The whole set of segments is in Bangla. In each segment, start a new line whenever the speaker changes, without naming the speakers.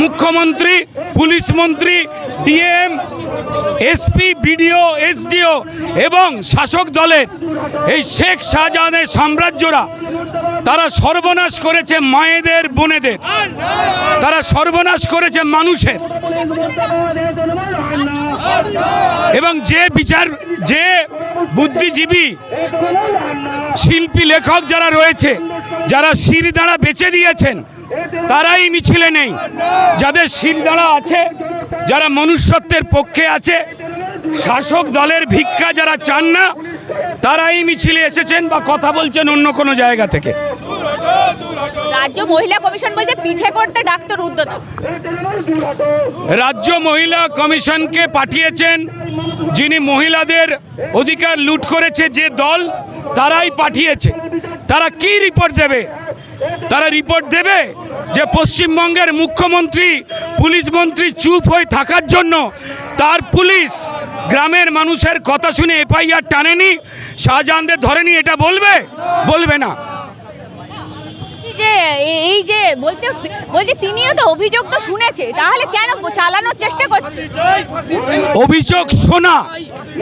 মুখ্যমন্ত্রী, পুলিশ মন্ত্রী, ডিএম, এসপি, বিডিও, এসডিও এবং শাসক দলের এই শেখ শাহজাহানের সাম্রাজ্যরা, তারা সর্বনাশ করেছে মায়েদের, বোনেদের। তারা সর্বনাশ করেছে মানুষের। এবং যে বিচার, যে বুদ্ধিজীবী শিল্পী, লেখক যারা রয়েছে, যারা শিরদাঁড়া বেচে দিয়েছেন তারাই মিছিলে নেই। যাদের শিরদাঁড়া আছে যারা মনুষ্যত্বের পক্ষে আছে শাসক দলের ভিক্ষা যারা চান না তারাই মিছিলে এসেছেন বা কথা বলছেন অন্য কোনো জায়গা থেকে।
রাজ্য মহিলা কমিশন বলছে পিঠে করতে ডাক্তার উদ্যত
রাজ্য মহিলা কমিশনকে পাঠিয়েছেন যিনি মহিলাদের অধিকার লুট করেছে যে দল তারাই পাঠিয়েছে। তারা কি রিপোর্ট দেবে? তারা রিপোর্ট দেবে যে পশ্চিমবঙ্গের মুখ্যমন্ত্রী পুলিশ মন্ত্রী চুপ হয়ে থাকার জন্য তার পুলিশ গ্রামের মানুষের কথা শুনে এফআইআর টানেনি শাহজাহানদের ধরেনি এটা বলবে? বলবে না।
এই যে এই যে বলতে বলছে তিনিও তো অভিযোগ তো শুনেছে তাহলে কেন চালানোর চেষ্টা করছে?
অভিযোগ শোনা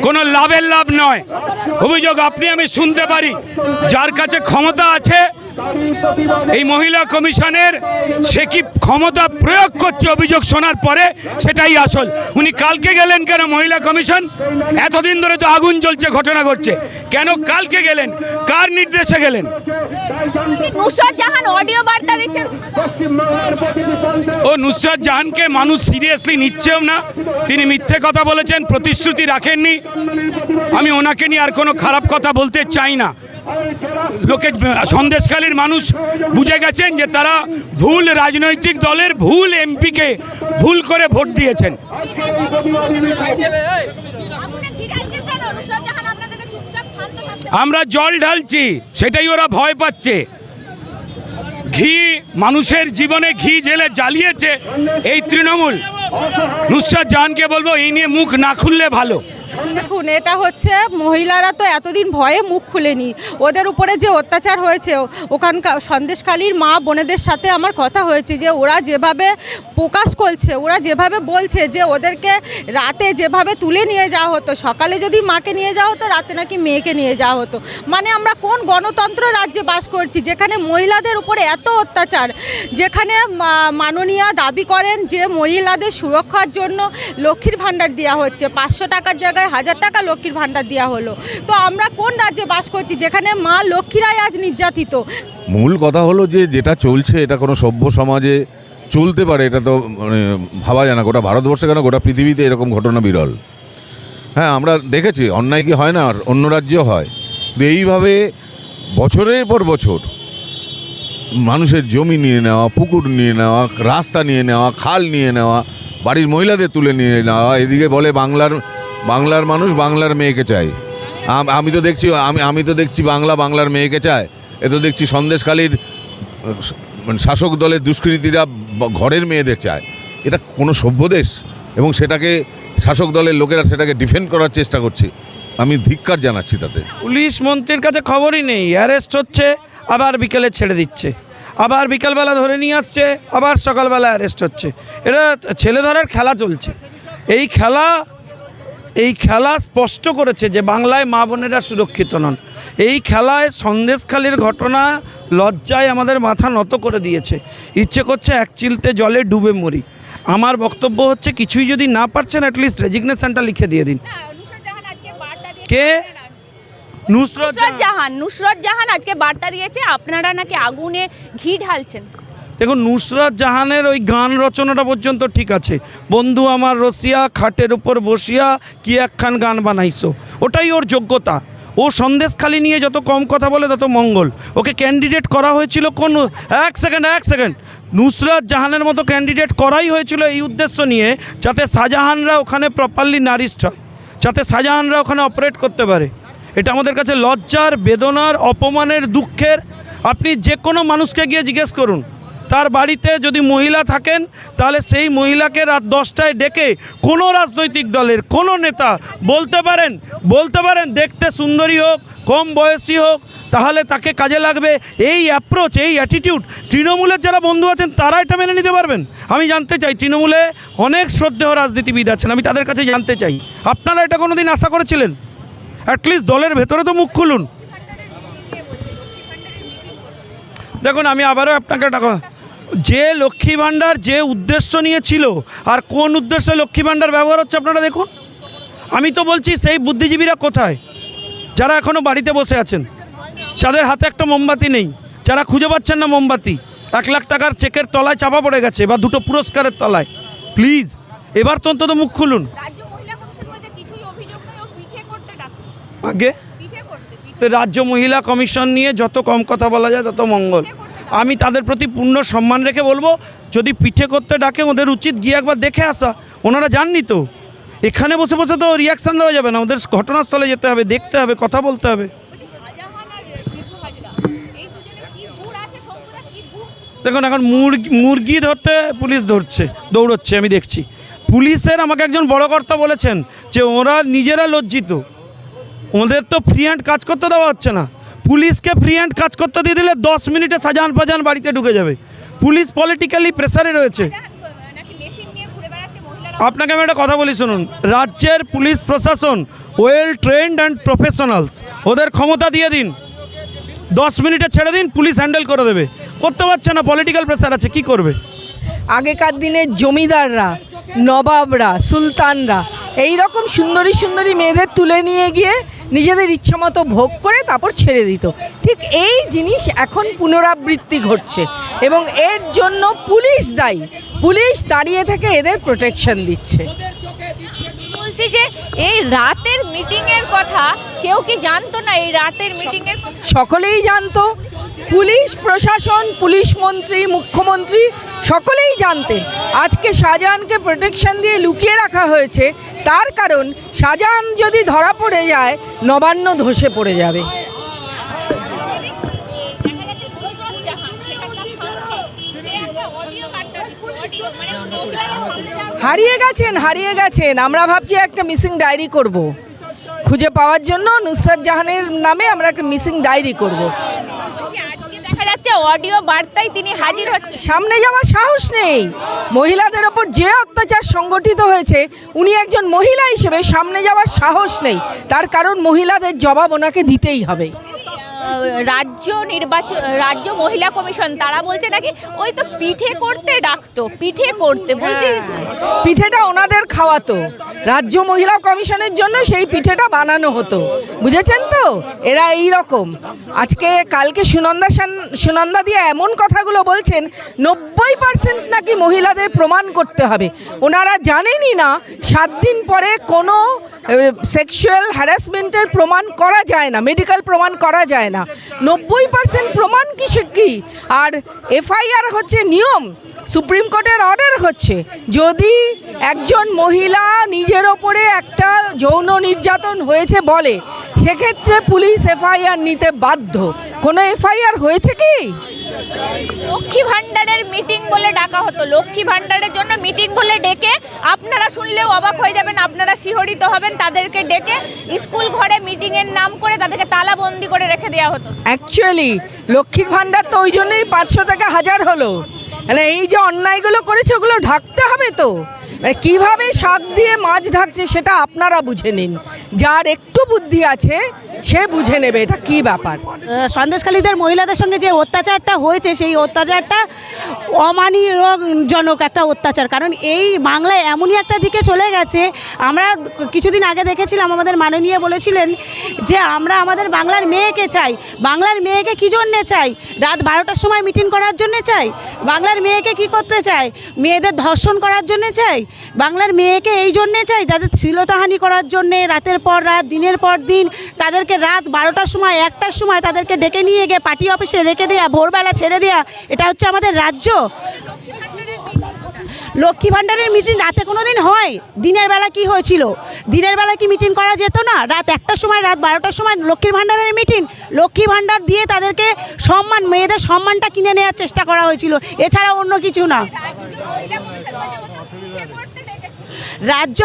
কোনো লাভের লাভ নয়। অভিযোগ আপনি আমি শুনতে পারি যার কাছে ক্ষমতা আছে এই মহিলা কমিশনের সে কি ক্ষমতা প্রয়োগ করছে অভিযোগ শোনার পরে? সেটাই আসল। উনি কালকে গেলেন কেন মহিলা কমিশন? এতদিন ধরে তো আগুন জ্বলছে ঘটনা ঘটছে। কেন কালকে গেলেন? কার নির্দেশে গেলেন? ও নুসরাত জাহানকে মানুষ সিরিয়াসলি নিচ্ছেও না। তিনি মিথ্যে কথা বলেছেন প্রতিশ্রুতি রাখেননি। আমি ওনাকে নিয়ে আর কোনো খারাপ কথা বলতে চাই না। লোকে সন্দেশখালীর মানুষ বুঝে গেছেন যে তারা ভুল রাজনৈতিক দলের ভুল এমপিকে ভুল করে ভোট দিয়েছেন। আমরা জল ঢালছি, সেটাই ওরা ভয় পাচ্ছে। ঘি, মানুষের জীবনে ঘি জেলে জ্বালিয়েছে এই তৃণমূল। নুসরাত জাহানকে বলব, এই নিয়ে মুখ না খুললে ভালো।
দেখুন, এটা হচ্ছে মহিলারা তো এতদিন ভয়ে মুখ খুলেনি। ওদের উপরে যে অত্যাচার হয়েছে, ওখানকার সন্দেশখালীর মা বোনেদের সাথে আমার কথা হয়েছে যে ওরা যেভাবে প্রকাশ করছে, ওরা যেভাবে বলছে যে ওদেরকে রাতে যেভাবে তুলে নিয়ে যাওয়া হতো, সকালে যদি মাকে নিয়ে যাওয়া হতো, রাতে নাকি মেয়েকে নিয়ে যাওয়া হতো। মানে আমরা কোন গণতন্ত্র রাজ্যে বাস করছি, যেখানে মহিলাদের উপরে এত অত্যাচার, যেখানে মাননীয়া দাবি করেন যে মহিলাদের সুরক্ষার জন্য লক্ষ্মীর ভাণ্ডার দেওয়া হচ্ছে, পাঁচশো টাকার জায়গায় হাজার টাকা লক্ষ্মীর ভাণ্ডার দেওয়া হলো। তো আমরা কোন রাজ্যে বাস করছি? যেখানে মা লক্ষ্মীরাই আজ নির্যাতিত।
মূল কথা হলো যে যেটা চলছে, এটা কোনো সভ্য সমাজে চলতে পারে, এটা তো মানে ভাবা যায় না। গোটা ভারতবর্ষে কেন? গোটা পৃথিবীতে এরকম ঘটনা বিরল। হ্যাঁ আমরা দেখেছি, অন্যায় কি হয় না? আর অন্য রাজ্যেও হয়। এইভাবে বছরের পর বছর মানুষের জমি নিয়ে নেওয়া, পুকুর নিয়ে নেওয়া, রাস্তা নিয়ে নেওয়া, খাল নিয়ে নেওয়া, বাড়ির মহিলাদের তুলে নিয়ে নেওয়া, এদিকে বলে বাংলার বাংলার মানুষ বাংলার মেয়েকে চায়। আমি তো দেখছি, আমি আমি তো দেখছি বাংলা বাংলার মেয়েকে চায়। এ তো দেখছি সন্দেশখালীর মানে শাসক দলের দুষ্কৃতীরা ঘরের মেয়েদের চায়। এটা কোনো সভ্য দেশ এবং সেটাকে শাসক দলের লোকেরা সেটাকে ডিফেন্ড করার চেষ্টা করছে। আমি ধিক্কার জানাচ্ছি তাতে।
পুলিশ মন্ত্রীর কাছে খবরই নেই। অ্যারেস্ট হচ্ছে, আবার বিকেলে ছেড়ে দিচ্ছে। আবার বিকালবেলা ধরে নিয়ে আসছে, আবার সকালবেলা অ্যারেস্ট হচ্ছে। এটা ছেলে ধরার খেলা চলছে। এই খেলা এই খেলা স্পষ্ট করেছে যে বাংলায় মা বোনেরা সুরক্ষিত নন। এই খেলায় সন্দেশখালির ঘটনা লজ্জায় আমাদের মাথা নত করে দিয়েছে। ইচ্ছে করছে এক চিলতে জলে ডুবে মরি। আমার বক্তব্য হচ্ছে কিছুই যদি না পারছেন অ্যাটলিস্ট রেজিগনেশনটা লিখে দিয়ে দিন।
দিয়েছে।
কে? নুসরত
জাহান নুসরত জাহান আজকে বার্তা দিয়েছে আপনারা নাকি আগুনে ঘি ঢালছেন?
দেখুন, নুসরাত জাহানের ওই গান রচনাটা পর্যন্ত ঠিক আছে। বন্ধু আমার রসিয়া, খাটের উপর বসিয়া কি একখান গান বানাইছো? ওটাই ওর যোগ্যতা। ও সন্দেশখালি নিয়ে যত কম কথা বলে তত মঙ্গল। ওকে ক্যান্ডিডেট করা হয়েছিল কোন এক সেকেন্ড এক সেকেন্ড নুসরাত জাহানের মতো ক্যান্ডিডেট করাই হয়েছিল এই উদ্দেশ্য নিয়ে যাতে শাহজাহানরা ওখানে প্রপারলি নারিস্ট হয়, যাতে শাহজাহানরা ওখানে অপারেট করতে পারে। এটা আমাদের কাছে লজ্জার, বেদনার, অপমানের, দুঃখের। আপনি যে কোনো মানুষকে গিয়ে জিজ্ঞেস করুন। তার বাড়িতে যদি মহিলা থাকেন, তাহলে সেই মহিলাকে রাত দশটায় ডেকে কোনো রাজনৈতিক দলের, কোনো নেতা বলতে পারেন বলতে পারেন দেখতে সুন্দরী হোক, কম বয়সী হোক, তাহলে তাকে কাজে লাগবে। এই অ্যাপ্রোচ এই অ্যাটিটিউড তৃণমূলের যারা বন্ধু আছেন, তারা এটা মেনে নিতে পারবেন। আমি জানতে চাই, তৃণমূলে অনেক শ্রদ্ধেয় রাজনীতিবিদ আছেন, আমি তাদের কাছে জানতে চাই। আপনারা এটা কোনো দিন আশা করেছিলেন? অ্যাটলিস্ট দলের ভেতরে তো মুখ খুলুন। দেখুন, আমি আবারও আপনাকে কথা- যে লক্ষ্মী ভাণ্ডার যে উদ্দেশ্য নিয়ে ছিল আর কোন উদ্দেশ্যে লক্ষ্মী ভাণ্ডার ব্যবহার হচ্ছে আপনারা দেখুন। আমি তো বলছি সেই বুদ্ধিজীবীরা কোথায়? যারা এখনও বাড়িতে বসে আছেন। যাদের হাতে একটা মোমবাতি নেই যারা খুঁজে পাচ্ছেন না মোমবাতি এক লাখ টাকার চেকের তলায় চাপা পড়ে গেছে বা দুটো পুরস্কারের তলায়। প্লিজ এবার তো অন্তত মুখ খুলুন। আগে? তো রাজ্য মহিলা কমিশন নিয়ে যত কম কথা বলা যায় তত মঙ্গল। আমি তাদের প্রতি পূর্ণ সম্মান রেখে বলব, যদি পিঠে করতে ডাকে, ওদের উচিত গিয়ে একবার দেখে আসা। ওনারা জাননি তো। এখানে বসে বসে তো রিয়াকশান দেওয়া যাবে না। ওদের ঘটনাস্থলে যেতে হবে, দেখতে হবে, কথা বলতে হবে। দেখুন, এখন মুরগি মুরগি ধরতে পুলিশ ধরছে, দৌড়চ্ছে, আমি দেখছি। পুলিশের আমাকে একজন বড় কর্তা বলেছেন যে, ওরা নিজেরা লজ্জিত। ওদের তো ফ্রি হ্যান্ড কাজ করতে দেওয়া হচ্ছে না। পুলিশকে ফ্রি হ্যান্ড কাজ করতে দিয়ে দিলে দশ মিনিটে সাজান ফাজান বাড়িতে ঢুকে যাবে। পুলিশ পলিটিক্যালি প্রেসারে রয়েছে। আপনাকে আমি একটা কথা বলি শুনুন। রাজ্যের পুলিশ প্রশাসন ওয়েল ট্রেন্ড অ্যান্ড প্রফেশনালস ওদের ক্ষমতা দিয়ে দিন। দশ মিনিটে ছেড়ে দিন, পুলিশ হ্যান্ডেল করে দেবে। করতে পারছে না পলিটিক্যাল প্রেসার আছে, কি করবে?
আগেকার দিনে জমিদাররা, নবাবরা, সুলতানরা এই রকম সুন্দরী সুন্দরী মেয়েদের তুলে নিয়ে গিয়ে নিজেদের ইচ্ছামতো ভোগ করে তারপর ছেড়ে দিত। ঠিক এই জিনিস এখন পুনরাবৃত্তি ঘটছে এবং এর জন্য পুলিশ দায়ী। পুলিশ দাঁড়িয়ে থেকে এদের প্রোটেকশন দিচ্ছে।
বলছি যে এই রাতের মিটিং এর কথা কেউ কি জানতো না এই রাতের মিটিং এর কথা?
সকলেই জানতো। পুলিশ প্রশাসন পুলিশ মন্ত্রী মুখ্যমন্ত্রী সকলেই জানতেন। আজকে শাহজাহানকে প্রোটেকশন দিয়ে লুকিয়ে রাখা হয়েছে। তার কারণ শাহজাহান যদি ধরা পড়ে যায়, নবান্ন ধসে পড়ে যাবে হারিয়ে গেছেন হারিয়ে গেছেন আমরা ভাবছি একটা মিসিং ডায়েরি করব। খুঁজে পাওয়ার জন্য নুসরাত জাহানের নামে আমরা একটা মিসিং ডায়েরি করব।
দেখা যাচ্ছে অডিও বার্তায় তিনি হাজির হচ্ছে
সামনে যাওয়ার সাহস নেই। মহিলাদের ওপর যে অত্যাচার সংগঠিত হয়েছে, উনি একজন মহিলা হিসেবে সামনে যাওয়ার সাহস নেই। তার কারণ মহিলাদের জবাব ওনাকে দিতেই হবে।
রাজ্য নির্বাচন, রাজ্য মহিলা কমিশন, তারা বলছে নাকি ওই তো পিঠে করতে ডাকতো, পিঠে করতে, বলছি
পিঠেটা ওনাদের খাওয়াতো। রাজ্য মহিলা কমিশনের জন্য সেই পিঠেটা বানানো হতো। বুঝেছেন তো? এরা এই রকম। আজকে, কালকে সুনন্দা সেন- সুনন্দা দিয়ে এমন কথাগুলো বলছেন, নব্বই পার্সেন্ট নাকি মহিলাদের প্রমাণ করতে হবে। ওনারা জানেনই না, সাত দিন পরে কোনো সেক্সুয়াল হ্যারাসমেন্টের প্রমাণ করা যায় না মেডিকেল প্রমাণ করা যায় না। নব্বই পার্সেন্ট প্রমাণ কি সে কি? আর এফআইআর হচ্ছে নিয়ম। সুপ্রিম কোর্টের অর্ডার হচ্ছে যদি একজন মহিলা নিজের ওপরে একটা যৌন নির্যাতন হয়েছে বলে সেক্ষেত্রে পুলিশ এফআইআর নিতে বাধ্য। কোনো এফআইআর হয়েছে কি?
লক্ষ্মী ভাণ্ডারের মিটিং বলে ডাকা হতো। লক্ষ্মী ভাণ্ডারের জন্য মিটিং বলে ডেকে আপনারা শুনলেও অবাক হয়ে যাবেন আপনারা শিহরিত হবেন তাদেরকে ডেকে স্কুল ঘরে মিটিংয়ের নাম করে তাদেরকে তালাবন্দি করে রেখে দেওয়া হতো।
অ্যাকচুয়ালি লক্ষ্মীর ভাণ্ডার তো ওই জন্যই পাঁচশো থেকে হাজার হলো। মানে এই যে অন্যায়গুলো করেছে, ওগুলো ঢাকতে হবে তো? মানে কীভাবে শাক দিয়ে মাছ ঢাকছে সেটা আপনারা বুঝে নিন। যার একটু বুদ্ধি আছে, সে বুঝে নেবে এটা কি ব্যাপার।
সন্দেশখালীদের মহিলাদের সঙ্গে যে অত্যাচারটা হয়েছে, সেই অত্যাচারটা অমানজনক একটা অত্যাচার। কারণ এই বাংলায় এমনই একটা দিকে চলে গেছে, আমরা কিছুদিন আগে দেখেছিলাম, আমাদের মাননীয় বলেছিলেন যে আমরা আমাদের বাংলার মেয়েকে চাই। বাংলার মেয়েকে কী জন্যে চাই? রাত বারোটার সময় মিটিং করার জন্যে চাই? বাংলার মেয়েকে কি করতে চাই? মেয়েদের ধর্ষণ করার জন্যে চাই? বাংলার মেয়েকে এই জন্যে চাই যাদের শ্লীলতাহানি করার জন্যে, রাতের পর রাত, দিনের পর দিন তাদেরকে রাত বারোটার সময়, একটার সময় তাদেরকে ডেকে নিয়ে গিয়ে পার্টি অফিসে রেখে দেওয়া ভোরবেলা ছেড়ে দেওয়া এটা হচ্ছে আমাদের রাজ্য। লক্ষ্মী ভাণ্ডারের মিটিং রাতে কোনো দিন হয়? দিনের বেলা কি হয়েছিল? দিনের বেলা কি মিটিং করা যেত না? রাত একটার সময়, রাত বারোটার সময় লক্ষ্মীর ভাণ্ডারের মিটিং। লক্ষ্মী ভাণ্ডার দিয়ে তাদেরকে সম্মান, মেয়েদের সম্মানটা কিনে নেওয়ার চেষ্টা করা হয়েছিল। এছাড়া অন্য কিছু না। রাজ্য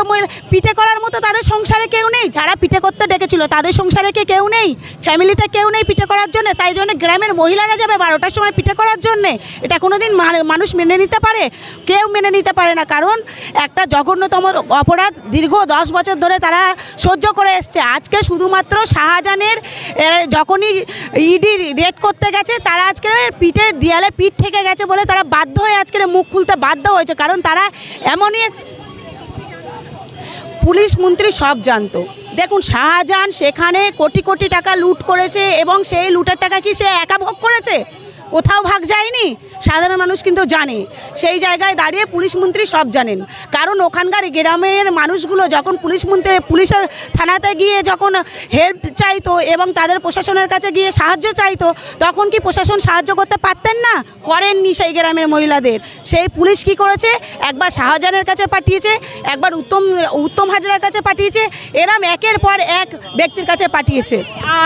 পিঠে করার মতো তাদের সংসারে কেউ নেই। যারা পিঠে করতে ডেকেছিল, তাদের সংসারে কে কেউ নেই? ফ্যামিলিতে কেউ নেই পিঠে করার জন্য, তাই জন্য গ্রামের মহিলারা যাবে বারোটার সময় পিঠে করার জন্যে। এটা কোনো দিন মানুষ মেনে নিতে পারে? কেউ মেনে নিতে পারে না, কারণ একটা জঘন্যতম অপরাধ দীর্ঘ দশ বছর ধরে তারা সহ্য করে এসছে। আজকে শুধুমাত্র শাহজাহানের যখনই ইডি রেড করতে গেছে, তারা আজকে পিঠের দেয়ালে পিঠ থেকে গেছে বলে তারা বাধ্য হয়ে আজকে মুখ খুলতে বাধ্য হয়েছে। কারণ তারা এমনই পুলিশ মন্ত্রী সব জানতো। দেখুন, শাহজাহান সেখানে কোটি কোটি টাকা লুট করেছে এবং সেই লুটের টাকা কি সে একা ভোগ করেছে? কোথাও ভাগ যায়নি, সাধারণ মানুষ কিন্তু জানে। সেই জায়গায় দাঁড়িয়ে পুলিশ মন্ত্রী সব জানেন। কারণ ওখানকার গ্রামের মানুষগুলো যখন পুলিশ মন্ত্রী, পুলিশের থানাতে গিয়ে যখন হেল্প চাইতো এবং তাদের প্রশাসনের কাছে গিয়ে সাহায্য চাইতো, তখন কি প্রশাসন সাহায্য করতে পারতেন না? করেননি সেই গ্রামের মহিলাদের। সেই পুলিশ কি করেছে? একবার শাহজাহানের কাছে পাঠিয়েছে, একবার উত্তম উত্তম হাজরার কাছে পাঠিয়েছে, এরম একের পর এক ব্যক্তির কাছে পাঠিয়েছে।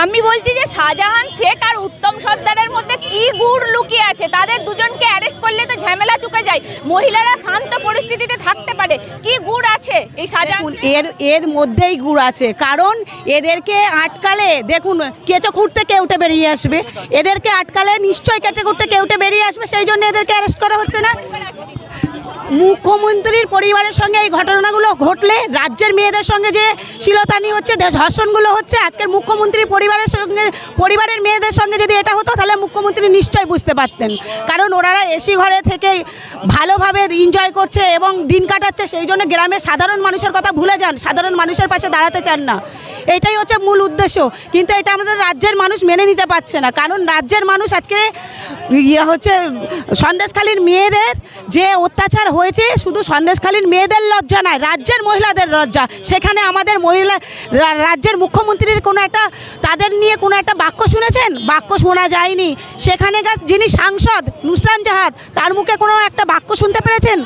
আমি বলছি যে শাহজাহান শেখ আর উত্তম সর্দারের মধ্যে গুড় লুকিয়ে আছে। তাদের দুজনকে অ্যারেস্ট করলে তো ঝামেলা চুকে যায়। মহিলারা শান্ত পরিস্থিতিতে থাকতে পারে। কি গুড় আছে এই
সাজা এর এর মধ্যেই গুড় আছে। কারণ এদেরকে আটকালে, দেখুন কেঁচো খুঁড়তে কেউটে বেরিয়ে আসবে। এদেরকে আটকালে নিশ্চয়ই কেটে খুঁড়তে কেউটে বেরিয়ে আসবে, সেই জন্য এদেরকে অ্যারেস্ট করা হচ্ছে না। মুখ্যমন্ত্রীর পরিবারের সঙ্গে এই ঘটনাগুলো ঘটলে, রাজ্যের মেয়েদের সঙ্গে যে শিলতানি হচ্ছে ধর্ষণগুলো হচ্ছে, আজকের মুখ্যমন্ত্রী পরিবারের সঙ্গে, পরিবারের মেয়েদের সঙ্গে যদি এটা হতো, তাহলে মুখ্যমন্ত্রী নিশ্চয়ই বুঝতে পারতেন। কারণ ওনারা এসি ঘরে থেকে ভালোভাবে এনজয় করছে এবং দিন কাটাচ্ছে, সেই জন্য গ্রামের সাধারণ মানুষের কথা ভুলে যান, সাধারণ মানুষের পাশে দাঁড়াতে চান না। এটাই হচ্ছে মূল উদ্দেশ্য। কিন্তু এটা আমাদের রাজ্যের মানুষ মেনে নিতে পারছে না। কারণ রাজ্যের মানুষ আজকে ইয়ে হচ্ছে সন্দেশখালীর মেয়েদের যে অত্যাচার হয়েছে, শুধু সন্দেশখালীর মেয়েদের লজ্জা নয়, রাজ্যের মহিলাদের লজ্জা। সেখানে আমাদের মহিলা রাজ্যের মুখ্যমন্ত্রীর কোনো একটা, তাদের নিয়ে কোনো একটা বাক্য শুনেছেন? বাক্য শোনা যায়নি। সেখানেকার যিনি সাংসদ, নুসরান জাহাদ, তার মুখে কোনো একটা বাক্য শুনতে পেরেছেন?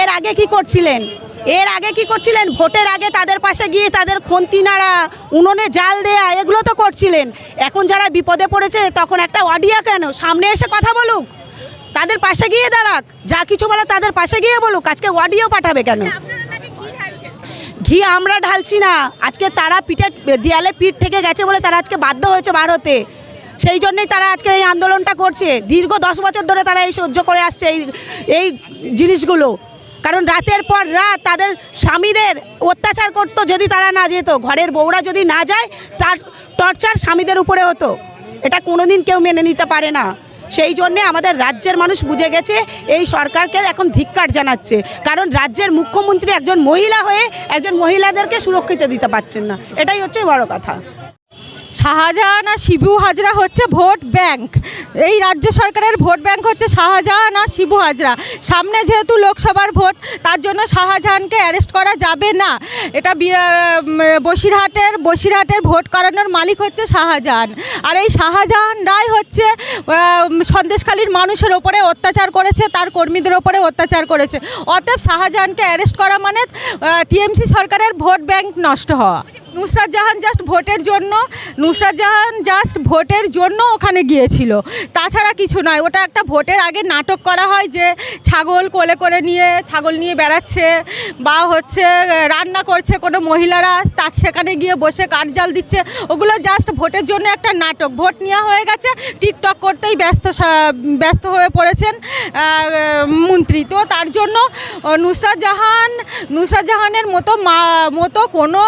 এর আগে কি করছিলেন? এর আগে কি করছিলেন? ভোটের আগে তাদের পাশে গিয়ে তাদের খন্তি নাড়া উনুনে জাল দেয়া এগুলো তো করছিলেন। এখন যারা বিপদে পড়েছে তখন একটা অডিও কেন? সামনে এসে কথা বলুক। তাদের পাশে গিয়ে দাঁড়াক। যা কিছু বলে তাদের পাশে গিয়ে বলুক। আজকে অডিও পাঠাবে কেন? ঘি আমরা ঢালছি না। আজকে তারা পিঠে দেয়ালে পিঠ থেকে গেছে বলে তারা আজকে বাধ্য হয়েছে বার হতে সেই জন্যই তারা আজকে এই আন্দোলনটা করছে। দীর্ঘ দশ বছর ধরে তারা এই সহ্য করে আসছে এই এই জিনিসগুলো। কারণ রাতের পর রাত তাদের স্বামীদের অত্যাচার করতো যদি তারা না যেত। ঘরের বউরা যদি না যায়, তার টর্চার স্বামীদের উপরে হতো। এটা কোনোদিন কেউ মেনে নিতে পারে না। সেই জন্যে আমাদের রাজ্যের মানুষ বুঝে গেছে, এই সরকারকে এখন ধিক্কার জানাচ্ছে। কারণ রাজ্যের মুখ্যমন্ত্রী একজন মহিলা হয়ে একজন মহিলাদেরকে সুরক্ষিত দিতে পারছেন না। এটাই হচ্ছে বড় কথা।
শাহজাহান আর শিবু হাজরা হচ্ছে ভোট ব্যাংক। এই রাজ্য সরকারের ভোট ব্যাংক হচ্ছে শাহজাহান আর শিবু হাজরা। সামনে যেহেতু লোকসভার ভোট, তার জন্য শাহজাহানকে অ্যারেস্ট করা যাবে না। এটা বসিরহাটের বসিরহাটের ভোট করানোর মালিক হচ্ছে শাহজাহান। আর এই শাহজাহান রায় হচ্ছে সন্দেশখালীর মানুষের ওপরে অত্যাচার করেছে, তার কর্মীদের ওপরে অত্যাচার করেছে। অতএব শাহজাহানকে অ্যারেস্ট করা মানে টিএমসি সরকারের ভোট ব্যাংক নষ্ট হওয়া। নুসরাত জাহান জাস্ট ভোটের জন্য, নুসরাত জাহান জাস্ট ভোটের জন্য ওখানে গিয়েছিল। তাছাড়া কিছু নয়, ওটা একটা ভোটের আগে নাটক করা হয় যে ছাগল কোলে করে নিয়ে, ছাগল নিয়ে বেড়াচ্ছে বা হচ্ছে রান্না করছে কোনো মহিলারা তা সেখানে গিয়ে বসে কাঠজাল দিচ্ছে, ওগুলো জাস্ট ভোটের জন্য একটা নাটক। ভোট নেওয়া হয়ে গেছে, টিকটক করতেই ব্যস্ত ব্যস্ত হয়ে পড়েছেন মন্ত্রী। তো তার জন্য, নুসরাত জাহান, নুসরাত জাহানের মতো মতো কোনো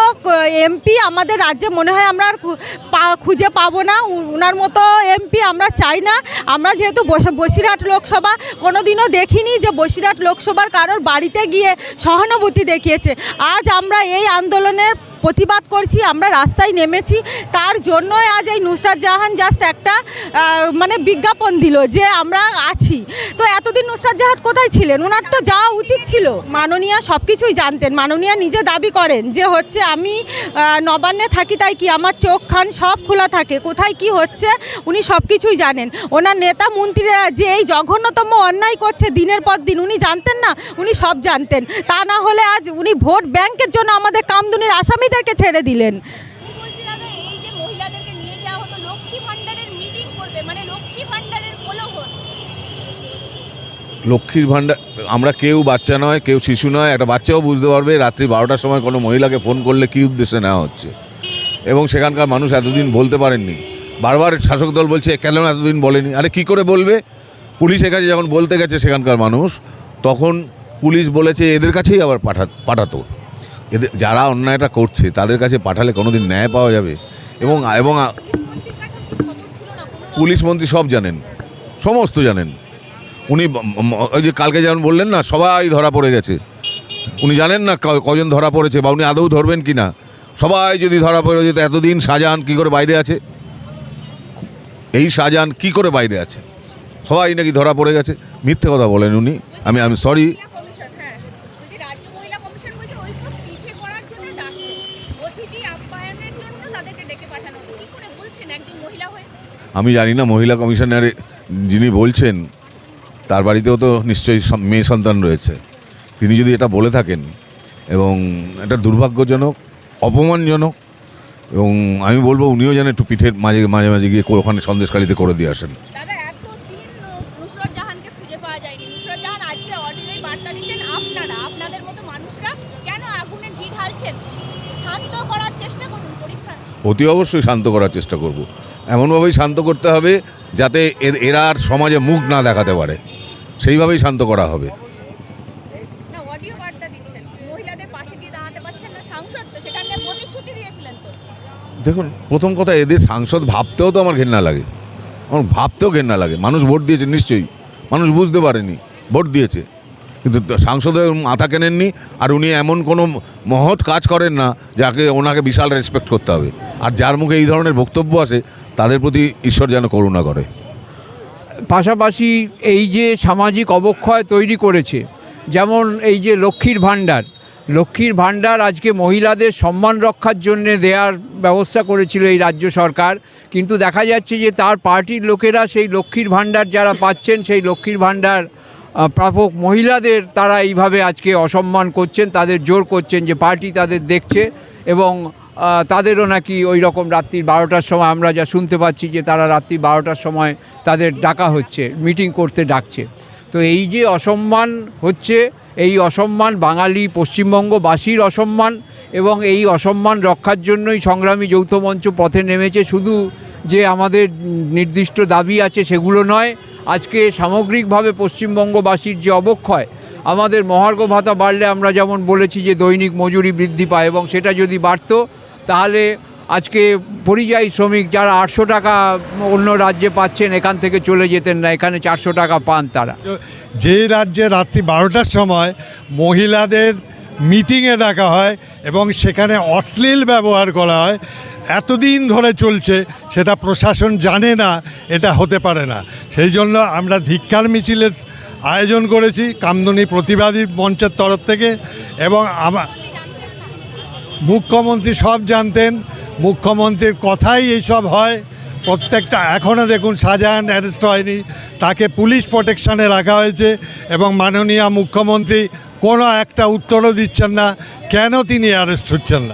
এমপি আমাদের রাজ্যে মনে হয় আমরা খুঁজে পাবো না। ওনার মতো এমপি আমরা চাই না। আমরা যেহেতু বস- বসিরহাট লোকসভা কোনো দিনও দেখিনি যে বসিরহাট লোকসভার কারোর বাড়িতে গিয়ে সহানুভূতি দেখিয়েছে। আজ আমরা এই আন্দোলনের প্রতিবাদ করছি, আমরা রাস্তায় নেমেছি। তার জন্যই আজ এই নুসরাত জাহান জাস্ট একটা মানে বিজ্ঞাপন দিল যে আমরা আছি। তো এতদিন নুসরাত জাহান কোথায় ছিলেন? ওনার তো যাওয়া উচিত ছিল। মাননীয়া সব কিছুই জানতেন। মাননীয়া নিজে দাবি করেন যে হচ্ছে আমি নবান্নে থাকি, তাই কি আমার চোখ খান সব খোলা থাকে? কোথায় কি হচ্ছে? উনি সব কিছুই জানেন। ওনার নেতা মন্ত্রীরা যে এই জঘন্যতম অন্যায় করছে দিনের পর দিন, উনি জানতেন না? উনি সব জানতেন। তা না হলে আজ উনি ভোট ব্যাংকের জন্য আমাদের কামদুনির আসামিদেরকে ছেড়ে দিলেন।
বলছি দাদা এই যে মহিলাদেরকে নিয়ে যাওয়া হতো লক্ষ্মী ভান্ডারের মিটিং করবে মানে
লক্ষ্মীর ভাণ্ডার আমরা কেউ বাচ্চা নয় কেউ শিশু নয় একটা বাচ্চাও বুঝতে পারবে রাত্রি বারোটার সময় কোনো মহিলাকে ফোন করলে কী উদ্দেশ্যে নেওয়া হচ্ছে? এবং সেখানকার মানুষ এতদিন বলতে পারেননি। বারবার শাসক দল বলছে কেন এতদিন বলেনি? আরে কি করে বলবে? পুলিশের কাছে যখন বলতে গেছে সেখানকার মানুষ তখন পুলিশ বলেছে এদের কাছেই আবার পাঠা পাঠাতো। এদের যারা অন্যায়টা করছে, তাদের কাছে পাঠালে কোনোদিন ন্যায় পাওয়া যাবে। এবং এবং পুলিশ মন্ত্রী সব জানেন। সমস্ত জানেন। উনি ওই যে কালকে যেমন বললেন না, সবাই ধরা পড়ে গেছে। উনি জানেন না কজন ধরা পড়েছে, বা উনি আদৌ ধরবেন কি না সবাই যদি ধরা পড়ে যেত এতদিন শাহজাহান কী করে বাইরে আছে? এই শাহজাহান কী করে বাইরে আছে? সবাই নাকি ধরা পড়ে গেছে। মিথ্যে কথা বলেন উনি। আমি আমি সরি
মহিলা কমিশন হ্যাঁ বলছি রাজ্য মহিলা কমিশন বলছে ওই সব পিঠে করার জন্য ডাকতো অতিথি আপ্যায়নের জন্য তাদেরকে ডেকে পাঠানো হতো কি করে বলছেন একজন মহিলা হয়ে
আমি জানি না মহিলা কমিশনার যিনি বলছেন তার বাড়িতেও তো নিশ্চয়ই মেয়ে সন্তান রয়েছে। তিনি যদি এটা বলে থাকেন এবং এটা দুর্ভাগ্যজনক অপমানজনক এবং আমি বলব উনিও যেন একটু পিঠের মাঝে মাঝে মাঝে গিয়ে ওখানে সন্দেশকালীতে করে দিয়ে আসেন। অতি অবশ্যই শান্ত করার চেষ্টা করব। এমনভাবেই শান্ত করতে হবে যাতে এ- এরা আর সমাজে মুখ না দেখাতে পারে। সেইভাবেই শান্ত করা হবে।
সাংসদ
দেখুন প্রথম কথা এদের সাংসদ ভাবতেও তো আমার ঘেন্না লাগে। আমার ভাবতেও ঘেন্না লাগে। মানুষ ভোট দিয়েছে নিশ্চয়ই। মানুষ বুঝতে পারেনি ভোট দিয়েছে। কিন্তু সাংসদের মাথা কেনেননি আর উনি এমন কোনো মহৎ কাজ করেন না যাকে ওনাকে বিশাল রেসপেক্ট করতে হবে। আর যার মুখে এই ধরনের বক্তব্য আসে তাদের প্রতি ঈশ্বর যেন করুণা করে।
পাশাপাশি এই যে সামাজিক অবক্ষয় তৈরি করেছে, যেমন এই যে লক্ষ্মীর ভাণ্ডার লক্ষ্মীর ভাণ্ডার আজকে মহিলাদের সম্মান রক্ষার জন্য দেওয়ার ব্যবস্থা করেছিল এই রাজ্য সরকার, কিন্তু দেখা যাচ্ছে যে তার পার্টির লোকেরা সেই লক্ষ্মীর ভাণ্ডার যারা পাচ্ছেন, সেই লক্ষ্মীর ভাণ্ডার প্রাপক মহিলাদের তারা এইভাবে আজকে অসম্মান করছেন, তাদের জোর করছেন যে পার্টি তাদের দেখছে এবং তাদেরও নাকি ওই রকম রাত্রি বারোটার সময় আমরা যা শুনতে পাচ্ছি যে তারা রাত্রি বারোটার সময় তাদের ডাকা হচ্ছে মিটিং করতে ডাকছে। তো এই যে অসম্মান হচ্ছে, এই অসম্মান বাঙালি পশ্চিমবঙ্গবাসীর অসম্মান এবং এই অসম্মান রক্ষার জন্যই সংগ্রামী যৌথ মঞ্চ পথে নেমেছে, শুধু যে আমাদের নির্দিষ্ট দাবি আছে সেগুলো নয়, আজকে সামগ্রিকভাবে পশ্চিমবঙ্গবাসীর যে অবক্ষয়, আমাদের মহার্ঘ ভাতা বাড়লে আমরা যেমন বলেছি যে দৈনিক মজুরি বৃদ্ধি পায় এবং সেটা যদি বাড়তো তাহলে আজকে পরিযায়ী শ্রমিক যারা আটশো টাকা অন্য রাজ্যে পাচ্ছেন, এখান থেকে চলে যেতেন না, এখানে চারশো টাকা পান তারা।
যে রাজ্যে রাত্রি বারোটার সময় মহিলাদের মিটিংয়ে ডাকা হয় এবং সেখানে অশ্লীল ব্যবহার করা হয়, এতদিন ধরে চলছে, সেটা প্রশাসন জানে না, এটা হতে পারে না। সেই জন্য আমরা ধিক্কার মিছিলের আয়োজন করেছি, কামদুনি প্রতিবাদী মঞ্চের তরফ থেকে এবং আমার মুখ্যমন্ত্রী সব জানতেন, মুখ্যমন্ত্রীর কথাই এইসব হয়। প্রত্যেকটা এখনও দেখুন, শাহজাহান অ্যারেস্ট হয়নি, তাকে পুলিশ প্রোটেকশানে রাখা হয়েছে এবং মাননীয় মুখ্যমন্ত্রী কোনো একটা উত্তরও দিচ্ছেন না, কেন তিনি অ্যারেস্ট হচ্ছেন না?